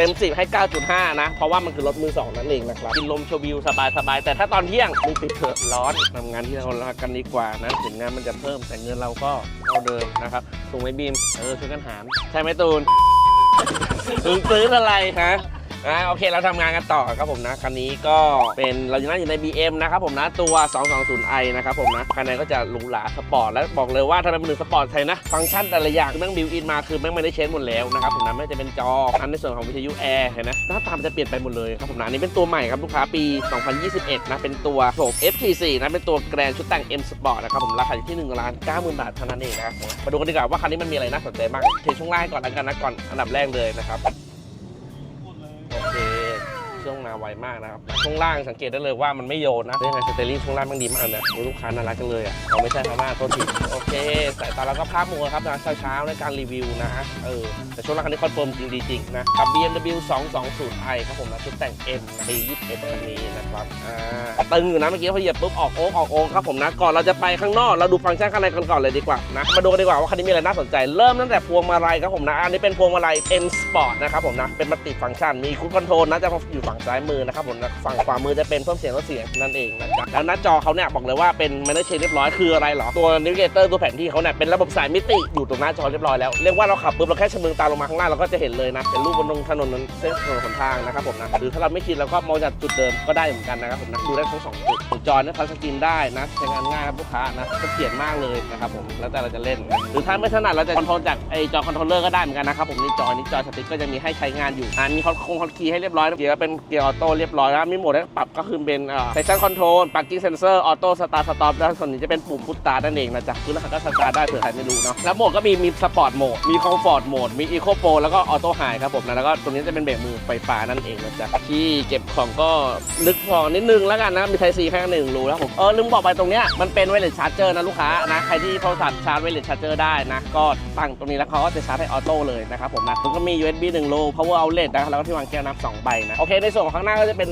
เต็ม10ให้ 9.5 นะ เพราะว่ามันคือรถมือ2นั่นเองนะครับกินลมชวิวสบายๆแต่ถ้าตอนเที่ยงมึงปิดเถอะร้อนทำงานที่เรารักกันดีกว่านะถึงงานมันจะเพิ่มแต่เงินเราก็เท่าเดิมนะครับถูกไหมบีมเออช่วยกันหารใช่ไหมตูนมึงซื้ออะไรฮะ อ่าโอเคเราทำงานกันต่อครับผมนะคันนี้ก็เป็นเราอยู่นั่งอยู่ใน BM นะครับผมนะตัว 220i นะครับผมนะคันนี้ก็จะหรูหราสปอร์ตและบอกเลยว่าทำไมมันถึงสปอร์ตใช่นะ ฟังก์ชันแต่ละอย่างแม่งบิวอินมาคือแม่งไม่ได้เชนหมดแล้วนะครับผมนะไม่ว่าจะเป็นจออันในส่วนของวิทยุแอร์เห็นนะหน้าตามันจะเปลี่ยนไปหมดเลยครับผมนะนนี้เป็นตัวใหม่ครับลูกค้าปี 2021 นะเป็นตัวโฉบ FT4 นะเป็นตัวแกรนชุดแต่ง M Sport นะครับผมราคาอยู่ที่1ล้าน90,000บาทเท่านั้นเองนะครับมาดูกันดีกว่าว่าคันนี้มันมีอะไรน่าสนใจบ้างเทช่วงล่างก่อนแล้วกันนะก่อนอันดับแรกเลยนะครับ โอ เคช่วงมาไวมากนะครับช่วงล่างสังเกตได้เลยว่ามันไม่โยนนะเรื่องไงสเตอรี่ช่วงล่างมันดีมากนะลูกค้าน่ารักกันเลยอะเราไม่ใช่พม่าโทษทีโอเคสายตาเราก็ภาพมัวครับนะเช้าๆในการรีวิวนะเออแต่ช่วงล่างคันนี้คอนเฟิร์มจริงดีจริงนะกับ BMW 220i ครับผมนะชุดแต่ง M ปี21คันนี้นะครับอ่าตึงอยู่นะเมื่อกี้พอเหยียบปุ๊บออกโอ๊กออกโอ๊กครับผมนะก่อนเราจะไปข้างนอกเราดูฟังก์ชันข้างในกันก่อนเลยดีกว่านะมาดูกันดีกว่าว่าคันนี้มีอะไรน่าสนใจเริ่มตั้งแต่พวงมาลัยครับผมนะอันนี้เป็นพวงมาลัย M Sport นะครับผมนะเป็นมัลติฟังก์ชันมีคูดคอนโทรลนะจะอยู่ฝั่งซ้ายมือนะครับผมฝั่งขวามือจะเป็นเพิ่มเสียงลดเสียงนั่นเองนะจ๊ะแล้วหน้าจอเขาเนี่ยบอกเลยว่าเป็นแมนเชนเรียบร้อยคืออะไรหรอตัวนิวเกเตอร์ตัวแผนที่เขาเนี่ยเป็นระบบสายมิติอยู่ตรงหน้าจอเรียบร้อยแล้วเรียกว่าเราขับปุ๊บเราแค่ชะเมืองตาลงมาข้างหน้าเราก็จะเห็นเลยนะเป็นรูปบนตรงถนนนั้นเส้นถนนหนทางนะครับผมนะหรือถ้าเราไม่ชินเราก็มองจากจุดเดิมก็ได้เหมือนกันนะครับผมนะดูได้ทั้งสองจุดจอเนี่ยทัชสกรีนได้นะใช้งานง่ายครับลูกค้านะก็เขียนมากเลยนะครับผมแล้วแต่เราจะเล่นนะหรือถ้าไม่ถนัดเราจะคอนโทรลจากไอจอคอนโทรลเลอร์ก็ได้เหมือนกันนะครับผมนี่จอนี้จอสติ๊กก็จะมีให้ใช้งานอยู่อ่ามีคอนคงคอนคีย์ให้เรียบร้อยเกียร์เป็นเกียร์ออโต้เรียบร้อยแล้วมีโหมดให้ปรับก็คือเป็นเอ่อเซสชั่นคอนโทรลปักกิ้งเซนเซอร์ออโต้สตาร์สต็อปแล้วส่วนนี้จะเป็นปุ่มพุทตานั่นเองนะจ๊ะคือรหัสก็สตาร์ทได้เผื่อใครไม่รู้เนาะแล้วโหมดก็มีมีสปอร์ตโหมดมีคอมฟอร์ตโหมดมีอีโคโปรแล้วก็ออโต้ไฮครับผมนะแล้วก็ตรงนี้จะเป็นเบรกมือไฟฟ้านั่นเองนะจ๊ะที่เก็บของก็นึกพอนิดนึงแล้วกันนะมีไทซีแค่หนึ่งรูแล้วผมเออลืมบอกไปตรงเนี้ยมันเป็นไวเลสชาร์จเจอร์นะลูกค้านะใครที่โทรศัพท์ชาร์จไวเลสชาร์จเจอร์ได้นะก็ตั้งตรงนี้แล้วเขาก็จะชาร์จให้ออโต้เลยนะครับผมนะแล้วก็มี USB 1 รู power outlet นะแล้วก็ที่วางแก้วน้ำสองใบนะโอเคในส่วนของข้างหน้าก็จะเป็น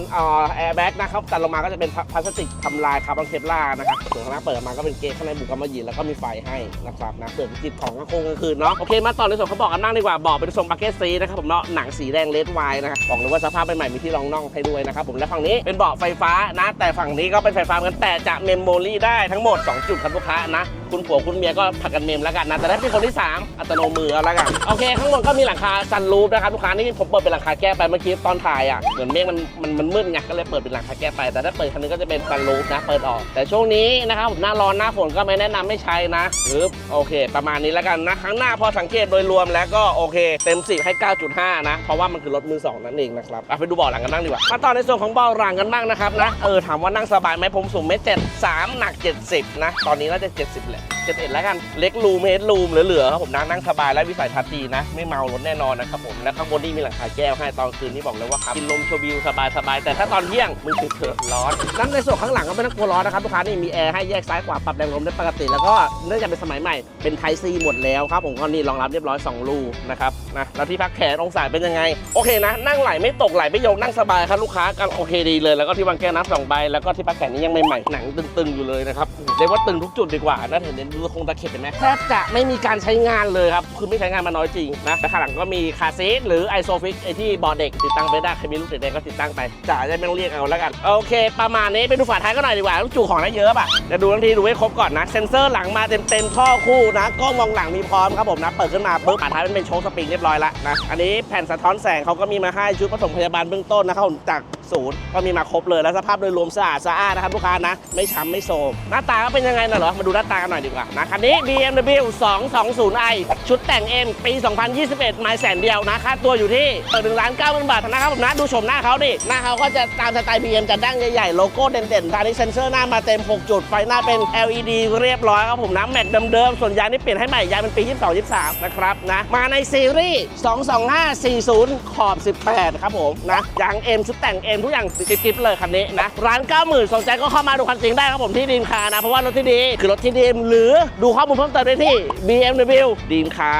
แอร์แบ็กนะครับตัดลงมาก็จะเป็นพลาสติกทำลายคาร์บอนเคปลานะครับส่วนข้างหน้าเปิดมาก็เป็นเกจข้างในบุกกำมะหยี่แล้วก็มีไฟให้นะครับนะเปิดจิบของกลางคงกลางคืนเนาะโอเคมาต่อในส่วนเขาบอกกันนั่งดีกว่าบอกเป็นทรงบักเก็ตซีนะครับผมเนาะหนังสีแดงเลดไวน์นะครับบอกเลยว่าสภาพใหม่ๆมีที่รองน่องให้ด้วยนะครับผมและฝั่งนี้เป็นเบาะไฟฟ้านะ แต่ฝั่งนี้ก็เป็นไฟฟ้าเหมือนกันแต่จะเมมโมรี่ได้ทั้งหมด 2 จุดครับลูกค้านะคุณผัวคุณเมียก็ผัดกันเมมแล้วกันนะแต่ถ้าเป็นคนที่ 3 อัตโนมือแล้วกันโอเคข้างบนก็มีหลังคาซันรูฟนะครับลูกค้านี่ผมเปิดเป็นหลังคาแก้ไปเมื่อกี้ตอนถ่ายอะเหมือนเมฆมันมันมันมืดไงก็เลยเปิดเป็นหลังคาแก้ไป แต่ถ้าเปิดคันนี้ก็จะเป็นซันรูฟนะเปิดออก แต่ช่วงนี้นะครับผมหน้าร้อนหน้าฝนก็ไม่แนะนำไม่ใช้นะปึ๊บโอเค ประมาณนี้แล้วกันนะข้งหน้าพอสังเกตโดยรวมแล้วก็โอเค เต็ม10ให้ 9.5 นะ เพราะว่ามันคือรถมือสองนั่นเองนะครับอะไปดูเบาะหลังกันบ้างดีกว่ามาต่อในส่วนของเบาะหลังกันบ้างนะครับนะเออถามว่านั่งสบายไหมผมสูงเมตรเจ็ดสามหนัก 70 นะ ตอนนี้น่าจะ 70แหละ 71แล้วกัน เล็กรูมเฮดรูมเหลือๆครับผมนั่งนั่งสบายและวิสัยทัศน์ดีนะ ไม่เมารถแน่นอนนะครับผม และข้างบนนี่มีหลังคาแก้วให้ตอนคืนนี่บอกเลยว่าครับกินลมชมวิวสบายๆแต่ถ้าตอนเที่ยงมึงปิดเถอะร้อนนั่นในส่วนข้างหลังก็ไม่ต้องกลัวร้อนนะครับลูกค้านี่มีแอร์ให้แยกซ้ายขวาปรับแรงลมได้ปกติ แล้วก็เนื่องจากเป็นสมัยใหม่เป็นไทซีหมดแล้วครับผมก็นี่รองรับเรียบร้อย 2 รูนะครับ นะแล้วที่พักแขนองศาเป็นยังไง โอเคนะ นั่งไหลไม่ตกไหลไม่โยกนั่งสบายครับลูกค้าก็โอเคดีเลย แล้วก็ที่วางแก้วน้ำสองใบแล้วก็ที่พักแขนนี่ยังใหม่ๆหนังตึงๆอยู่เลยนะครับเรียกว่าตึงทุกจุดดีกว่านะเห็นเห็นดูคงตะเข็บเห็นไหมแทบจะไม่มีการใช้งานเลยครับคือไม่ใช้งานมาน้อยจริงนะแต่ข้างหลังก็มีคาซีทหรือไอโซฟิกไอที่บอร์ดเด็กติดตั้งไปได้ใครมีลูกเด็กๆก็ติดตั้งไปจ่ายได้ไม่ต้องเรียกเอาแล้วกันโอเค ประมาณนี้ไปดูฝาท้ายก็หน่อยดีกว่าจุของได้เยอะป่ะเดี๋ยวดูทั้งทีดูให้ครบก่อนนะเซ็นเซอร์หลังมาเต็มๆท่อคู่นะกล้องมองหลังมีพร้อมครับผมนะเปิดขึ้นมาปุ๊บฝาท้ายมันเป็นโชว์สปริงเรียบร้อยแล้วนะ อันนี้แผ่นสะท้อนแสงเขาก็มีมาให้ชุดผสมพยาบาลเบื้องต้นนะครับผมจาก ศูนย์ก็มีมาครบเลยแล้วสภาพโดยรวมสะอาดสะอาดนะครับลูกค้านะ ไม่ช้ำไม่โทมหน้าตาก็เป็นยังไงน่ะเหรอ มาดูหน้าตากันหน่อยดีกว่านะคันนี้ BMW 220i ชุดแต่ง M ปี 2021 ไม้แสนเดียวนะค่าตัวอยู่ที่หนึ่งล้านเก้าพันบาทนะครับผมนะดูชมหน้าเขาดิหน้าเขาก็จะตามสไตล์ BM จะดั้งใหญ่ๆโลโก้เด่นๆตอนนี้เซนเซอร์หน้ามาเต็ม 6 จุดไฟหน้าเป็น LED เรียบร้อยครับผมนะแม็กเดิมๆส่วนยางนี่เปลี่ยนให้ใหม่ยางเป็นปี 22 23 นะครับนะมาในซีรีส์ 22540 ขอบ 18 ครับผมนะยาง M ชุดแต่ง M ทุกอย่างจิ๊บๆเลยคันนี้นะร้าน90,000สนใจก็เข้ามาดูคันจริงได้ครับผมที่ดีมคานะเพราะว่ารถที่ดีคือรถที่ดีมหรือดูข้อมูลเพิ่มเติมได้ที่ BMW ดีมคา